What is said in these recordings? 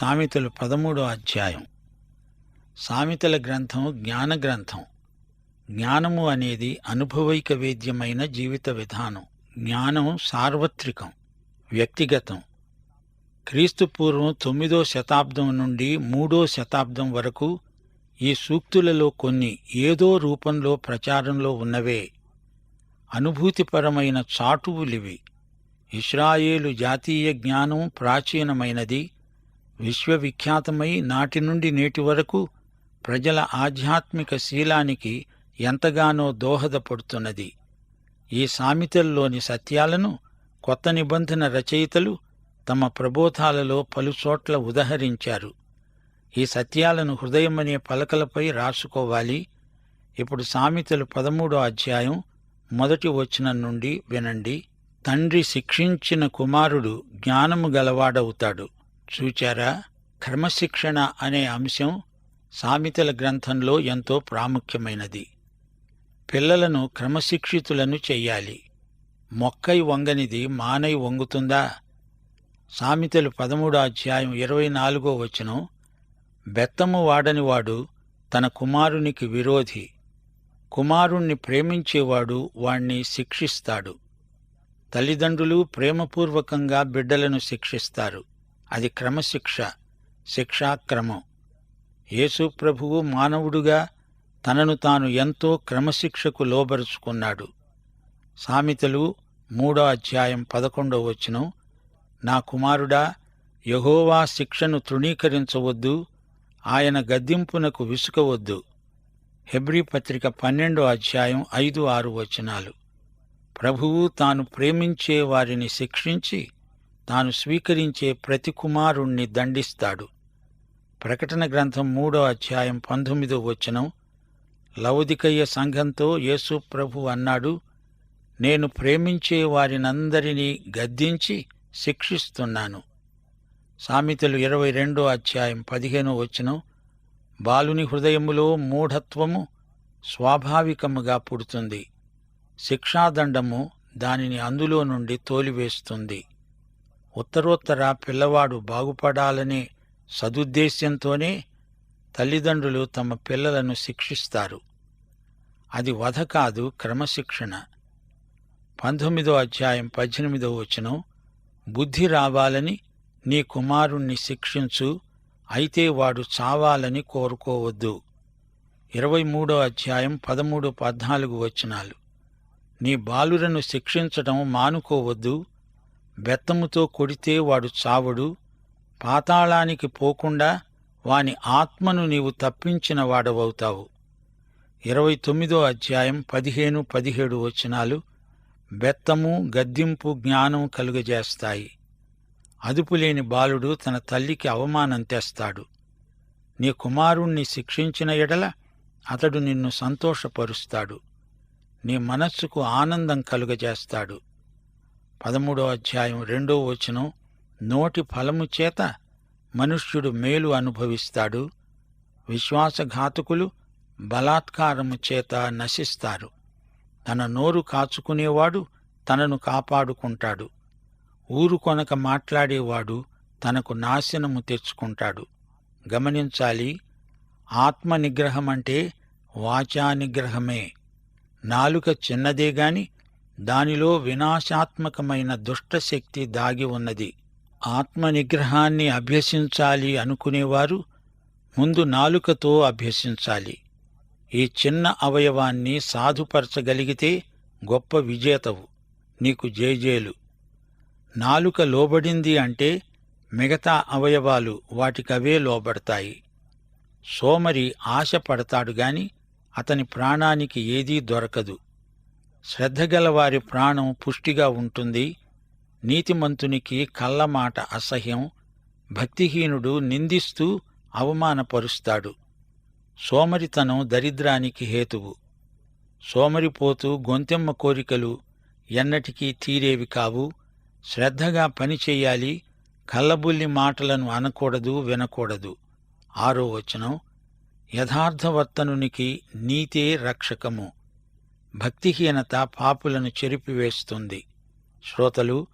సామెతలు పదమూడో అధ్యాయం. సామెతల గ్రంథం జ్ఞాన గ్రంథం. జ్ఞానము అనేది అనుభవైక వేద్యమైన జీవిత విధానం. జ్ఞానం సార్వత్రికం వ్యక్తిగతం. క్రీస్తు పూర్వం తొమ్మిదో శతాబ్దం నుండి మూడో శతాబ్దం వరకు ఈ సూక్తులలో కొన్ని ఏదో రూపంలో ప్రచారంలో ఉన్నవే. అనుభూతిపరమైన చాటువులివి. ఇస్రాయేలు జాతీయ జ్ఞానం ప్రాచీనమైనది. విశ్వవిఖ్యాతమై నాటి నుండి నేటి వరకు ప్రజల ఆధ్యాత్మిక శీలానికి ఎంతగానో దోహదపడుతున్నది. ఈ సామెతల్లోని సత్యాలను కొత్త నిబంధన రచయితలు తమ ప్రబోధాలలో పలుచోట్ల ఉదహరించారు. ఈ సత్యాలను హృదయమనే పలకలపై రాసుకోవాలి. ఇప్పుడు సామెతలు పదమూడో అధ్యాయం మొదటి వచనం నుండి వినండి. తండ్రి శిక్షించిన కుమారుడు జ్ఞానము గలవాడవుతాడు. చూచారా? క్రమశిక్షణ అనే అంశం సామెతల గ్రంథంలో ఎంతో ప్రాముఖ్యమైనది. పిల్లలను క్రమశిక్షితులను చెయ్యాలి. మొక్కై వంగనిది మానై వంగుతుందా? సామెతలు పదమూడో అధ్యాయం ఇరవై నాలుగో వచనం బెత్తము వాడనివాడు తన కుమారునికి విరోధి. కుమారుణ్ణి ప్రేమించేవాడు వాణ్ణి శిక్షిస్తాడు. తల్లిదండ్రులు ప్రేమపూర్వకంగా బిడ్డలను శిక్షిస్తారు. అది క్రమశిక్ష శిక్షాక్రమం. యేసు ప్రభువు మానవుడుగా తనను తాను ఎంతో క్రమశిక్షకు లోబరుచుకున్నాడు. సామెతలు మూడో అధ్యాయం పదకొండో వచనం నా కుమారుడా యహోవా శిక్షను తృణీకరించవద్దు ఆయన గద్దింపునకు విసుకవద్దు. హెబ్రీ పత్రిక పన్నెండో అధ్యాయం ఐదు ఆరు వచనాలు. ప్రభువు తాను ప్రేమించే వారిని శిక్షించి తాను స్వీకరించే ప్రతి కుమారుణ్ణి దండిస్తాడు. ప్రకటన గ్రంథం మూడో అధ్యాయం పంతొమ్మిదో వచనం లౌదికయ్య సంఘంతో యేసు ప్రభు అన్నాడు నేను ప్రేమించే వారినందరినీ గద్దించి శిక్షిస్తున్నాను. సామెతలు ఇరవై రెండో అధ్యాయం పదిహేనో వచనం బాలుని హృదయములో మూఢత్వము స్వాభావికముగా పుడుతుంది. శిక్షాదండము దానిని అందులో నుండి తోలివేస్తుంది. ఉత్తరోత్తర పిల్లవాడు బాగుపడాలనే సదుద్దేశ్యంతోనే తల్లిదండ్రులు తమ పిల్లలను శిక్షిస్తారు. అది వధ కాదు క్రమశిక్షణ. పంతొమ్మిదో అధ్యాయం పద్దెనిమిదో వచనం బుద్ధి రావాలని నీ కుమారుణ్ణి శిక్షించు అయితే వాడు చావాలని కోరుకోవద్దు. ఇరవై మూడో అధ్యాయం పదమూడు పద్నాలుగు వచనాలు. నీ బాలురను శిక్షించటం మానుకోవద్దు బెత్తముతో కొడితే వాడు చావడు పాతాళానికి పోకుండా వాని ఆత్మను నీవు తప్పించిన వాడవవుతావు. ఇరవై తొమ్మిదో అధ్యాయం పదిహేను పదిహేడు వచనాలు బెత్తము గద్దింపు జ్ఞానం కలుగజేస్తాయి. అదుపులేని బాలుడు తన తల్లికి అవమానం తెస్తాడు. నీ కుమారుణ్ణి శిక్షించిన ఎడల అతడు నిన్ను సంతోషపరుస్తాడు. నీ మనస్సుకు ఆనందం కలుగజేస్తాడు. పదమూడో అధ్యాయం రెండో వచనం నోటి ఫలము చేత మనుష్యుడు మేలు అనుభవిస్తాడు విశ్వాసఘాతుకులు బలాత్కారము చేత నశిస్తారు. తన నోరు కాచుకునేవాడు తనను కాపాడుకుంటాడు ఊరు కొనక మాట్లాడేవాడు తనకు నాశనము తెచ్చుకుంటాడు. గమనించాలి ఆత్మ నిగ్రహమంటే వాచా నిగ్రహమే నాలుక చిన్నదే గాని దానిలో వినాశాత్మకమైన దుష్టశక్తి దాగి ఉన్నది. ఆత్మ నిగ్రహాన్ని అభ్యసించాలి అనుకునేవారు ముందు నాలుకతో అభ్యసించాలి. ఈ చిన్న అవయవాన్ని సాధుపరచగలిగితే గొప్ప విజేతవు. నీకు జేజేలు. నాలుక లోబడింది అంటే మిగతా అవయవాలు వాటికవే లోబడతాయి. సోమరి ఆశపడతాడుగాని గాని అతని ప్రాణానికి ఏదీ దొరకదు. శ్రద్ధగలవారి ప్రాణం పుష్టిగా ఉంటుంది. నీతిమంతునికి కళ్ళమాట అసహ్యం. భక్తిహీనుడు నిందిస్తూ అవమానపరుస్తాడు. సోమరితనం దరిద్రానికి హేతువు. సోమరిపోతూ గొంతెమ్మ కోరికలు ఎన్నటికీ తీరేవి కావు. శ్రద్ధగా పనిచేయాలి కళ్ళబుల్లి మాటలను అనకూడదు వినకూడదు. ఆరో వచనం. యథార్థవర్తనునికి నీతే రక్షకము. భక్తిహీనత పాపులను చెరిపివేస్తుంది. శ్రోతలు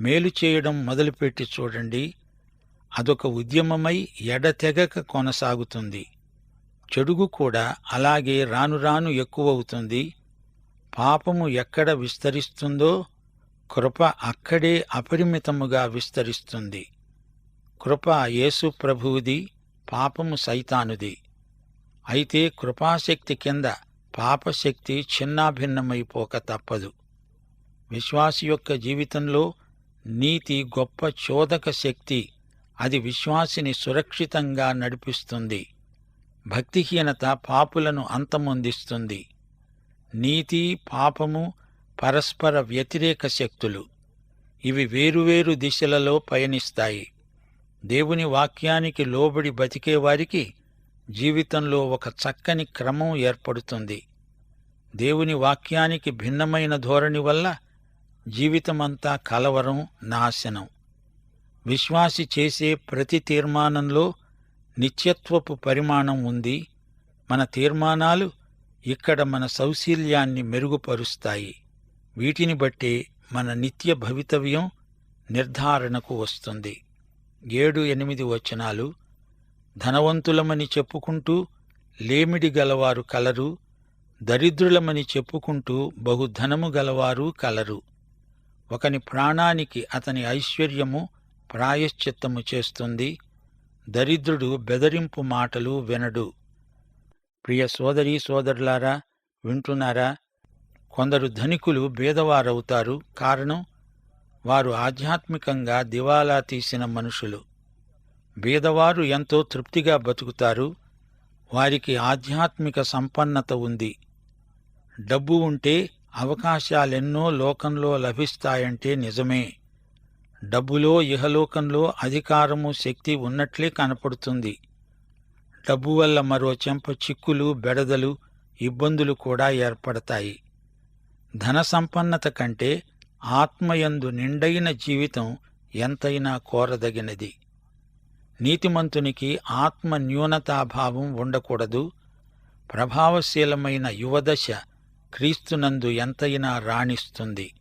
మేలు చేయడం మొదలుపెట్టి చూడండి. అదొక ఉద్యమమై ఎడతెగక కొనసాగుతుంది. చెడుగు కూడా అలాగే రాను రాను ఎక్కువవుతుంది. పాపము ఎక్కడ విస్తరిస్తుందో కృప అక్కడే అపరిమితముగా విస్తరిస్తుంది. కృప యేసు ప్రభువుది పాపము సైతానుది. అయితే కృపాశక్తి కింద పాపశక్తి చిన్నాభిన్నమైపోక తప్పదు. విశ్వాసి యొక్క జీవితంలో నీతి గొప్ప చోదక శక్తి అది విశ్వాసిని సురక్షితంగా నడిపిస్తుంది. భక్తిహీనత పాపులను అంతమొందిస్తుంది. నీతి పాపము పరస్పర వ్యతిరేక శక్తులు. ఇవి వేరువేరు దిశలలో పయనిస్తాయి. దేవుని వాక్యానికి లోబడి బతికేవారికి జీవితంలో ఒక చక్కని క్రమం ఏర్పడుతుంది. దేవుని వాక్యానికి భిన్నమైన ధోరణి వల్ల జీవితమంతా కలవరం నాశనం. విశ్వాసి చేసే ప్రతి తీర్మానంలో నిత్యత్వపు పరిమాణం ఉంది. మన తీర్మానాలు ఇక్కడ మన సౌశీల్యాన్ని మెరుగుపరుస్తాయి. వీటిని బట్టి మన నిత్య భవితవ్యం నిర్ధారణకు వస్తుంది. ఏడు ఎనిమిది వచనాలు ధనవంతులమని చెప్పుకుంటూ లేమిడి గలవారు కలరు దరిద్రులమని చెప్పుకుంటూ బహుధనము గలవారు కలరు. ఒకని ప్రాణానికి అతని ఐశ్వర్యము ప్రాయశ్చిత్తము చేస్తుంది. దరిద్రుడు బెదరింపు మాటలు వినడు. ప్రియ సోదరీ సోదరులారా వింటున్నారా? కొందరు ధనికులు బేదవారవుతారు కారణం వారు ఆధ్యాత్మికంగా దివాలా తీసిన మనుషులు. బీదవారు ఎంతో తృప్తిగా బతుకుతారు. వారికి ఆధ్యాత్మిక సంపన్నత ఉంది. డబ్బు ఉంటే అవకాశాలెన్నో లోకంలో లభిస్తాయంటే నిజమే. డబ్బులో ఇహలోకంలో అధికారము శక్తి ఉన్నట్లే కనపడుతుంది. డబ్బు వల్ల మరో చెంప చిక్కులు బెడదలు ఇబ్బందులు కూడా ఏర్పడతాయి. ధన సంపన్నత కంటే ఆత్మయందు నిండైన జీవితం ఎంతైనా కోరదగినది. నీతిమంతునికి ఆత్మ న్యూనతాభావం ఉండకూడదు. ప్రభావశీలమైన యువదశ క్రీస్తునందు ఎంతైనా రాణిస్తుంది.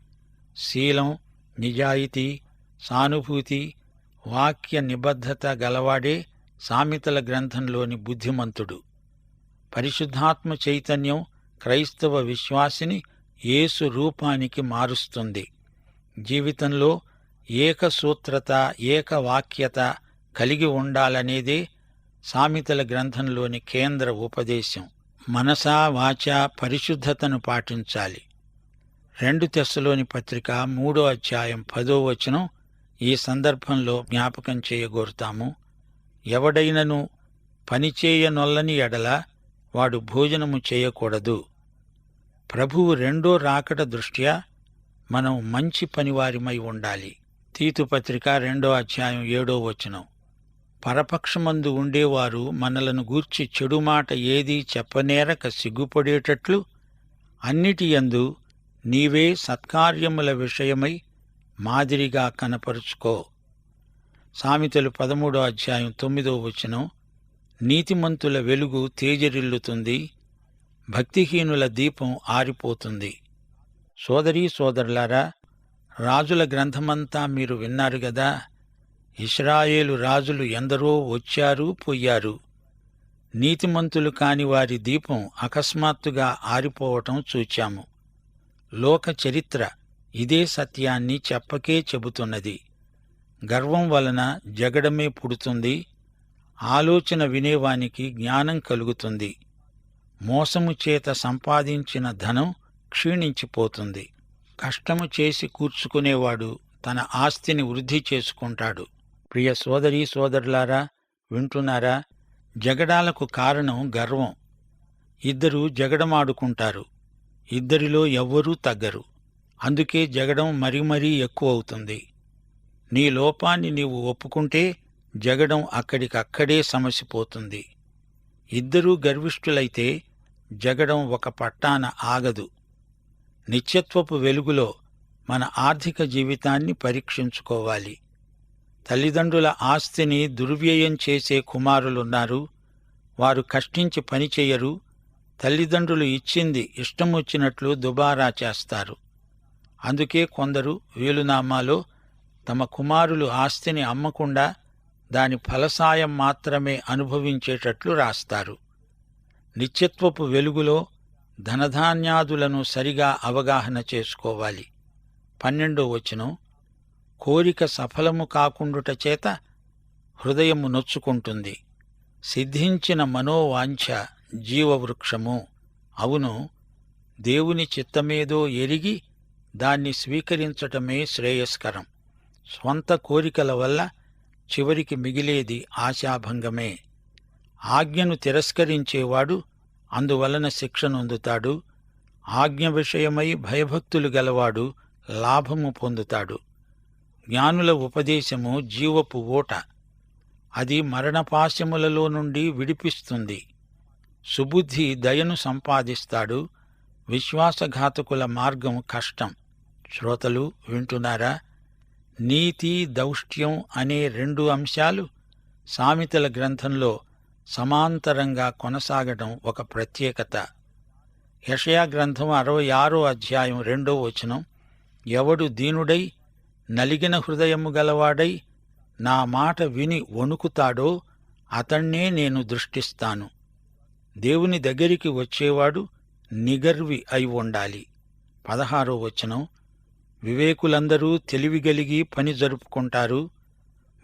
శీలం నిజాయితీ సానుభూతి వాక్య నిబద్ధత గలవాడే సామెతల గ్రంథంలోని బుద్ధిమంతుడు. పరిశుద్ధాత్మ చైతన్యం క్రైస్తవ విశ్వాసిని యేసు రూపానికి మారుస్తుంది. జీవితంలో ఏకసూత్రత ఏకవాక్యత కలిగి ఉండాలనేదే సామెతల గ్రంథంలోని కేంద్ర ఉపదేశం. మనసా వాచా పరిశుద్ధతను పాటించాలి. రెండు తెస్సలోని పత్రిక మూడో అధ్యాయం పదో వచనం ఈ సందర్భంలో జ్ఞాపకం చేయగోరుతాము. ఎవడైనను పనిచేయనొల్లని ఎడల వాడు భోజనము చేయకూడదు. ప్రభువు రెండో రాకడ దృష్ట్యా మనం మంచి పనివారిమై ఉండాలి. తీతు పత్రిక రెండో అధ్యాయం ఏడో వచనం. పరపక్షమందు ఉండేవారు మనలను గూర్చి చెడు మాట ఏదీ చెప్పనేరక సిగ్గుపడేటట్లు అన్నిటి యందు నీవే సత్కార్యముల విషయమై మాదిరిగా కనపరుచుకో. సామెతలు పదమూడో అధ్యాయం తొమ్మిదో వచనం నీతిమంతుల వెలుగు తేజరిల్లుతుంది భక్తిహీనుల దీపం ఆరిపోతుంది. సోదరీ సోదరులారా రాజుల గ్రంథమంతా మీరు విన్నారు గదా ఇస్రాయేలు రాజులు ఎందరో వచ్చారు పోయారు. నీతిమంతులు కాని వారి దీపం అకస్మాత్తుగా ఆరిపోవటం చూచాము. లోక చరిత్ర ఇదే సత్యాన్ని చెప్పకే చెబుతున్నది. గర్వం వలన జగడమే పుడుతుంది. ఆలోచన వినేవానికి జ్ఞానం కలుగుతుంది. మోసము చేత సంపాదించిన ధనం క్షీణించిపోతుంది. కష్టము చేసి కూర్చుకునేవాడు తన ఆస్తిని వృద్ధి చేసుకుంటాడు. ప్రియ సోదరీ సోదరులారా వింటున్నారా? జగడాలకు కారణం గర్వం. ఇద్దరు జగడమాడుకుంటారు. ఇద్దరిలో ఎవ్వరూ తగ్గరు. అందుకే జగడం మరీ మరీ ఎక్కువవుతుంది. నీ లోపాన్ని నీవు ఒప్పుకుంటే జగడం అక్కడికక్కడే సమసిపోతుంది. ఇద్దరూ గర్విష్ఠులైతే జగడం ఒక పట్టాన ఆగదు. నిత్యత్వపు వెలుగులో మన ఆర్థిక జీవితాన్ని పరీక్షించుకోవాలి. తల్లిదండ్రుల ఆస్తిని దుర్వ్యయం చేసే కుమారులున్నారు. వారు కష్టించి పనిచేయరు తల్లిదండ్రులు ఇచ్చింది ఇష్టమొచ్చినట్లు దుబారా చేస్తారు. అందుకే కొందరు వీలునామాలో తమ కుమారులు ఆస్తిని అమ్మకుండా దాని ఫలసాయం మాత్రమే అనుభవించేటట్లు రాస్తారు. నిత్యత్వపు వెలుగులో ధనధాన్యాదులను సరిగా అవగాహన చేసుకోవాలి. పన్నెండో వచనం కోరిక సఫలము కాకుండుట చేత హృదయము నొచ్చుకుంటుంది. సిద్ధించిన మనోవాంఛ జీవవృక్షము. అవును దేవుని చిత్తమేదో ఎరిగి దాన్ని స్వీకరించటమే శ్రేయస్కరం. స్వంత కోరికల వల్ల చివరికి మిగిలేది ఆశాభంగమే. ఆజ్ఞను తిరస్కరించేవాడు అందువలన శిక్షనొందుతాడు ఆజ్ఞ విషయమై భయభక్తులు గలవాడు లాభము పొందుతాడు. జ్ఞానుల ఉపదేశము జీవపు ఓట. అది మరణపాశములలో నుండి విడిపిస్తుంది. సుబుద్ధి దయను సంపాదిస్తాడు. విశ్వాసఘాతకుల మార్గం కష్టం. శ్రోతలు వింటున్నారా? నీతి దౌష్ట్యం అనే రెండు అంశాలు సామెతల గ్రంథంలో సమాంతరంగా కొనసాగడం ఒక ప్రత్యేకత. యషయా గ్రంథం అరవై ఆరో అధ్యాయం రెండో వచనం ఎవడు దీనుడై నలిగిన హృదయము గలవాడై నా మాట విని వణుకుతాడో అతణ్ణే నేను దృష్టిస్తాను. దేవుని దగ్గరికి వచ్చేవాడు నిగర్వి అయి ఉండాలి. పదహారో వచనం. వివేకులందరూ తెలివిగలిగి పని జరుపుకుంటారు.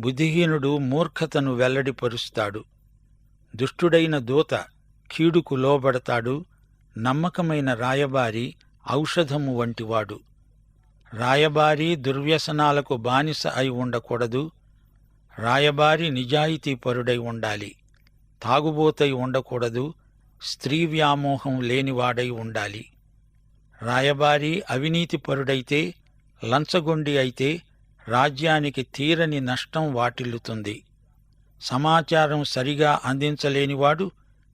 బుద్ధిహీనుడు మూర్ఖతను వెల్లడిపరుస్తాడు. దుష్టుడైన దూత కీడుకు లోబడతాడు. నమ్మకమైన రాయబారి ఔషధము వంటివాడు. రాయబారి దుర్వ్యసనాలకు బానిస అయి ఉండకూడదు. రాయబారి నిజాయితీపరుడై ఉండాలి. తాగుబోతై ఉండకూడదు. స్త్రీ వ్యామోహం లేనివాడై ఉండాలి. రాయబారి అవినీతిపరుడైతే లంచగొండి అయితే రాజ్యానికి తీరని నష్టం వాటిల్లుతుంది. సమాచారం సరిగా అందించలేనివాడు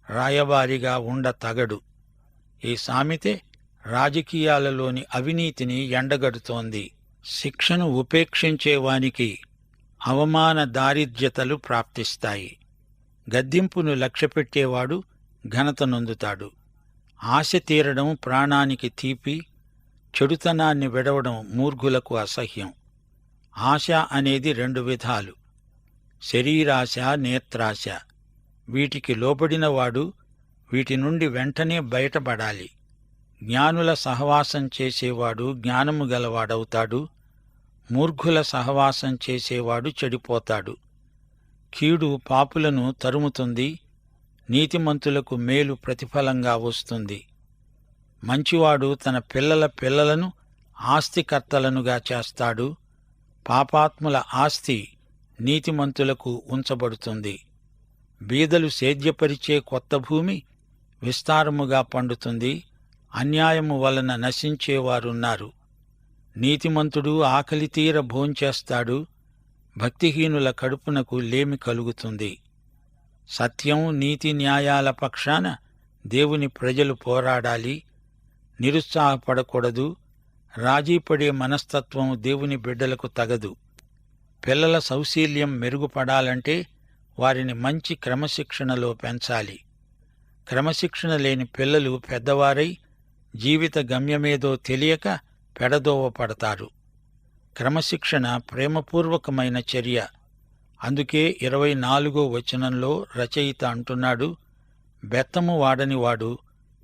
రాయబారిగా ఉండ తగడు ఈ సామెతే రాజకీయాలలోని అవినీతిని ఎండగడుతోంది. శిక్షను ఉపేక్షించేవానికి అవమాన దారిద్ర్యతలు ప్రాప్తిస్తాయి. గద్దింపును లక్ష్యపెట్టేవాడు ఘనత నొందుతాడు. ఆశ తీరడం ప్రాణానికి తీపి చెడుతనాన్ని విడవడం మూర్ఘులకు అసహ్యం. ఆశ అనేది రెండు విధాలు. శరీరాశ నేత్రాశ. వీటికి లోబడినవాడు వీటి నుండి వెంటనే బయటపడాలి. జ్ఞానుల సహవాసం చేసేవాడు జ్ఞానము గలవాడవుతాడు. మూర్ఘుల సహవాసం చేసేవాడు చెడిపోతాడు. కీడు పాపులను తరుముతుంది. నీతిమంతులకు మేలు ప్రతిఫలంగా వస్తుంది. మంచివాడు తన పిల్లల పిల్లలను ఆస్తికర్తలనుగా చేస్తాడు. పాపాత్ముల ఆస్తి నీతిమంతులకు ఉంచబడుతుంది. బీదలు సేద్యపరిచే కొత్త భూమి విస్తారముగా పండుతుంది. అన్యాయము వలన నశించేవారున్నారు. నీతిమంతుడు ఆకలి తీర భోంచేస్తాడు భక్తిహీనుల కడుపునకు లేమి కలుగుతుంది. సత్యం నీతి న్యాయాల పక్షాన దేవుని ప్రజలు పోరాడాలి నిరుత్సాహపడకూడదు రాజీపడే మనస్తత్వం దేవుని బిడ్డలకు తగదు. పిల్లల సౌశీల్యం మెరుగుపడాలంటే వారిని మంచి క్రమశిక్షణలో పెంచాలి. క్రమశిక్షణ లేని పిల్లలు పెద్దవారై జీవిత గమ్యమేదో తెలియక పెడదోవ పడతారు. క్రమశిక్షణ ప్రేమపూర్వకమైన చర్య. అందుకే ఇరవై నాలుగో వచనంలో రచయిత అంటున్నాడు బెత్తము వాడనివాడు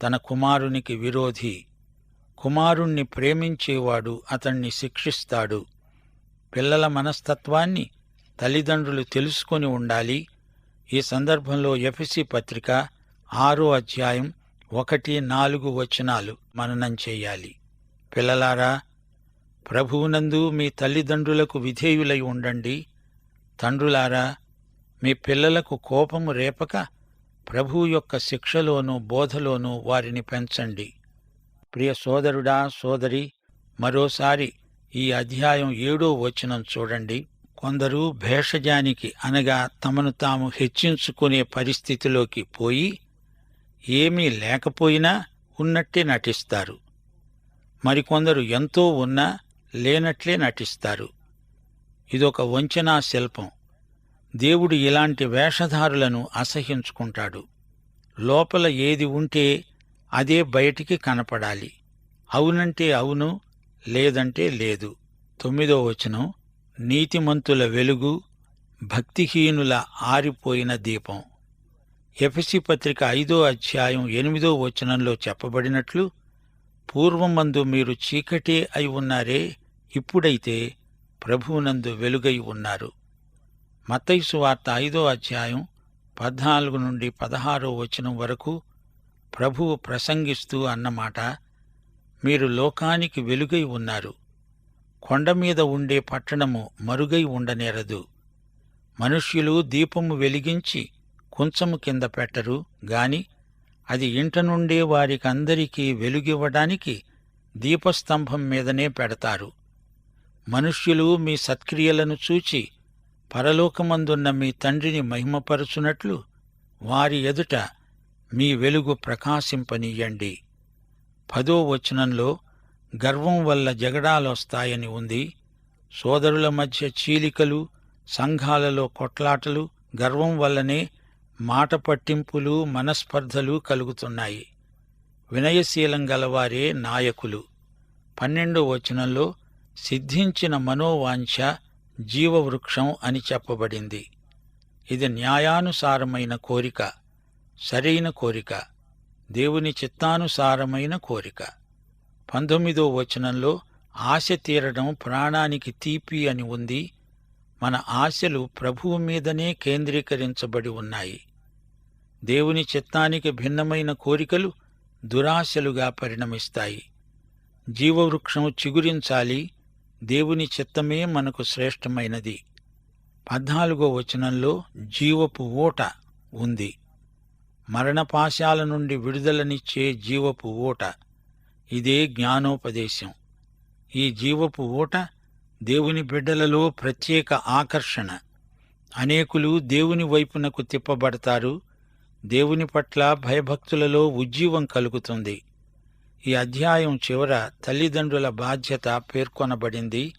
తన కుమారునికి విరోధి. కుమారుణ్ణి ప్రేమించేవాడు అతణ్ణి శిక్షిస్తాడు. పిల్లల మనస్తత్వాన్ని తల్లిదండ్రులు తెలుసుకొని ఉండాలి. ఈ సందర్భంలో ఎఫ్సి పత్రిక ఆరో అధ్యాయం ఒకటి నాలుగు వచనాలు మననం చేయాలి. పిల్లలారా ప్రభువునందు మీ తల్లిదండ్రులకు విధేయులై ఉండండి. తండ్రులారా మీ పిల్లలకు కోపము రేపక ప్రభువు యొక్క శిక్షలోనూ బోధలోనూ వారిని పెంచండి. ప్రియ సోదరుడా సోదరి మరోసారి ఈ అధ్యాయం ఏడో వచనం చూడండి. కొందరు భేషజానికి అనగా తమను తాము హెచ్చించుకునే పరిస్థితిలోకి పోయి ఏమీ లేకపోయినా ఉన్నట్టే నటిస్తారు. మరికొందరు ఎంతో ఉన్నా లేనట్లే నటిస్తారు. ఇదొక వంచనా శిల్పం. దేవుడు ఇలాంటి వేషధారులను అసహించుకుంటాడు. లోపల ఏది ఉంటే అదే బయటికి కనపడాలి. అవునంటే అవును లేదంటే లేదు. తొమ్మిదో వచనం నీతిమంతుల వెలుగు భక్తిహీనుల ఆరిపోయిన దీపం. ఎఫెసి పత్రిక ఐదో అధ్యాయం ఎనిమిదో వచనంలో చెప్పబడినట్లు పూర్వమందు మీరు చీకటే అయి ఉన్నారే ఇప్పుడైతే ప్రభువునందు వెలుగై ఉన్నారు. మత్తైసు వార్త ఐదో అధ్యాయం పద్నాలుగు నుండి పదహారో వచనం వరకు ప్రభువు ప్రసంగిస్తూ అన్నమాట మీరు లోకానికి వెలుగై ఉన్నారు. కొండమీద ఉండే పట్టణము మరుగై ఉండనేరదు. మనుష్యులు దీపము వెలిగించి కుంచము కింద పెట్టరు గాని అది ఇంట నుండే వారికందరికీ వెలుగివ్వడానికి దీపస్తంభం మీదనే పెడతారు. మనుష్యులు మీ సత్క్రియలను చూచి పరలోకమందున్న మీ తండ్రిని మహిమపరుచునట్లు వారి ఎదుట మీ వెలుగు ప్రకాశింపనీయండి. పదో వచనంలో గర్వం వల్ల జగడాలొస్తాయని ఉంది. సోదరుల మధ్య చీలికలు సంఘాలలో కొట్లాటలు గర్వం వల్లనే మాట పట్టింపులు మనస్పర్ధలు కలుగుతున్నాయి. వినయశీలం గలవారే నాయకులు. పన్నెండో వచనంలో సిద్ధించిన మనోవాంఛ జీవవృక్షం అని చెప్పబడింది. ఇది న్యాయానుసారమైన కోరిక సరైన కోరిక దేవుని చిత్తానుసారమైన కోరిక. పంతొమ్మిదో వచనంలో ఆశ తీరడం ప్రాణానికి తీపి అని ఉంది మన ఆశలు ప్రభువు మీదనే కేంద్రీకరించబడి ఉన్నాయి. దేవుని చిత్తానికి భిన్నమైన కోరికలు దురాశలుగా పరిణమిస్తాయి. జీవవృక్షం చిగురించాలి దేవుని చిత్తమే మనకు శ్రేష్టమైనది. పద్నాలుగో వచనంలో జీవపు ఊట ఉంది. మరణపాశాల నుండి విడుదలనిచ్చే జీవపు ఊట. ఇదే జ్ఞానోపదేశం. ఈ జీవపు ఊట దేవుని బిడ్డలలో ప్రత్యేక ఆకర్షణ. అనేకులు దేవుని వైపునకు తిప్పబడతారు. దేవుని పట్ల భయభక్తులలో ఉజ్జీవం కలుగుతుంది. ఈ అధ్యాయం చివర తల్లిదండ్రుల బాధ్యత పేర్కొనబడింది.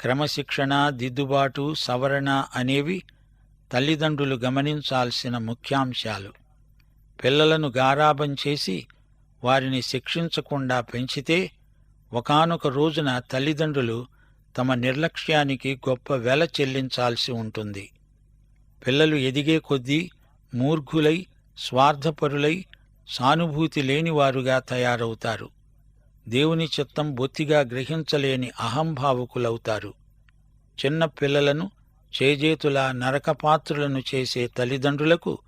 క్రమశిక్షణ దిద్దుబాటు సవరణ అనేవి తల్లిదండ్రులు గమనించాల్సిన ముఖ్యాంశాలు. పిల్లలను గారాబం చేసి వారిని శిక్షించకుండా పెంచితే ఒకానొక రోజున తల్లిదండ్రులు తమ నిర్లక్ష్యానికి గొప్ప వెల చెల్లించాల్సి ఉంటుంది. పిల్లలు ఎదిగే కొద్దీ మూర్ఘులై స్వార్థపరులై సానుభూతి లేనివారుగా తయారవుతారు. దేవుని చిత్తం బొత్తిగా గ్రహించలేని అహంభావుకులవుతారు. చిన్న పిల్లలను చేజేతుల నరకపాత్రులను చేసే తల్లిదండ్రులకు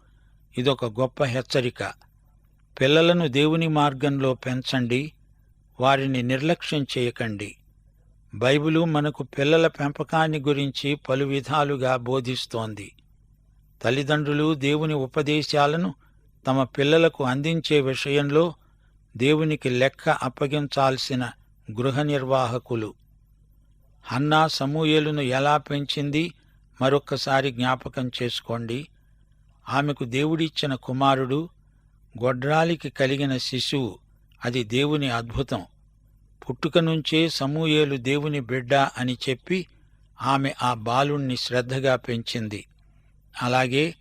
ఇదొక గొప్ప హెచ్చరిక. పిల్లలను దేవుని మార్గంలో పెంచండి వారిని నిర్లక్ష్యం చేయకండి. బైబిలు మనకు పిల్లల పెంపకాన్ని గురించి పలు విధాలుగా బోధిస్తోంది. తల్లిదండ్రులు దేవుని ఉపదేశాలను తమ పిల్లలకు అందించే విషయంలో దేవునికి లెక్క అప్పగించాల్సిన గృహ నిర్వాహకులు. హన్నా సమూయేలును ఎలా పెంచింది మరొక్కసారి జ్ఞాపకం చేసుకోండి. ఆమెకు దేవుడిచ్చిన కుమారుడు గొడ్రాలికి కలిగిన శిశువు అది దేవుని అద్భుతం. పుట్టుక నుంచే సమూయేలు దేవుని బిడ్డ అని చెప్పి ఆమె ఆ బాలుణ్ణి శ్రద్ధగా పెంచింది. అలాగే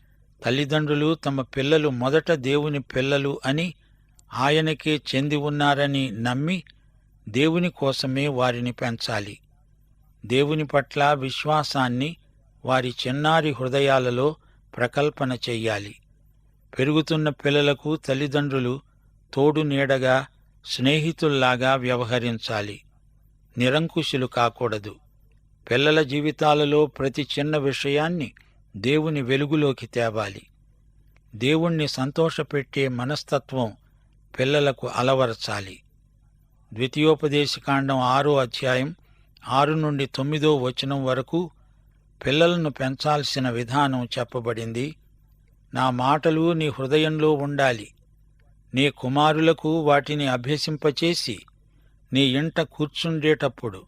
తల్లిదండ్రులు తమ పిల్లలు మొదట దేవుని పిల్లలు అని ఆయనకే చెంది ఉన్నారని నమ్మి దేవుని కోసమే వారిని పెంచాలి. దేవుని పట్ల విశ్వాసాన్ని వారి చిన్నారి హృదయాలలో ప్రకల్పన చెయ్యాలి. పెరుగుతున్న పిల్లలకు తల్లిదండ్రులు తోడు నీడగా స్నేహితుల్లాగా వ్యవహరించాలి. నిరంకుశులు కాకూడదు. పిల్లల జీవితాలలో ప్రతి చిన్న విషయాన్ని దేవుని వెలుగులోకి తేవాలి. దేవుణ్ణి సంతోషపెట్టే మనస్తత్వం పిల్లలకు అలవరచాలి. ద్వితీయోపదేశకాండం ఆరో అధ్యాయం ఆరు నుండి తొమ్మిదో వచనం వరకు పిల్లలను పెంచాల్సిన విధానం చెప్పబడింది. నా మాటలు నీ హృదయంలో ఉండాలి. నీ కుమారులకు వాటిని అభ్యసింపచేసి నీ ఇంట కూర్చుండేటప్పుడు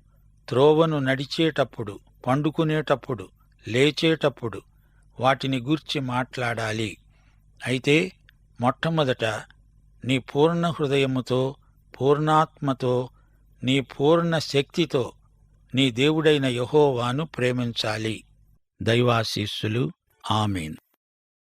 త్రోవను నడిచేటప్పుడు పండుకునేటప్పుడు లేచేటప్పుడు వాటిని గూర్చి మాట్లాడాలి. అయితే మొట్టమొదట నీ పూర్ణ హృదయముతో పూర్ణాత్మతో నీ పూర్ణ శక్తితో నీ దేవుడైన యహోవాను ప్రేమించాలి. దైవాశీస్సులు. ఆమెన్.